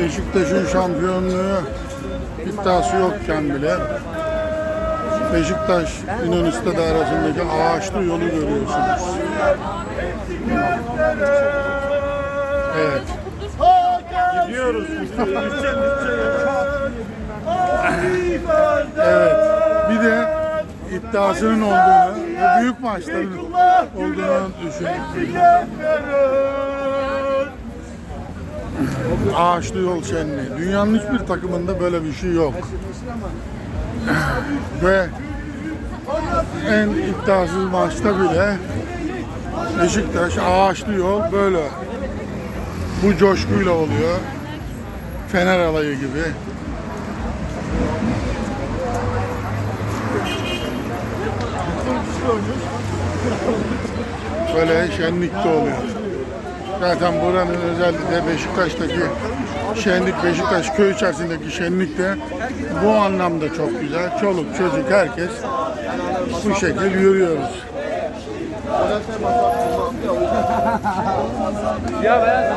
Beşiktaş'ın şampiyonluğu iddiası yokken bile Beşiktaş İnönü Stadı arasındaki ağaçlı yolu görüyorsunuz. Evet. Gidiyoruz. Evet. Bir de iddiasının olduğunu ve büyük maçların olduğunu düşündük. Ağaçlı yol şenliği. Dünyanın hiçbir takımında böyle bir şey yok. ve en iddiasız maçta bile Beşiktaş ağaçlı yol böyle bu coşkuyla oluyor. Fener alayı gibi. Böyle şenlikte oluyor. Zaten buranın özellikle Beşiktaş'taki şenlik, Beşiktaş köy içerisindeki şenlik de bu anlamda çok güzel. Çoluk, çocuk, herkes bu şekil yürüyoruz. Ya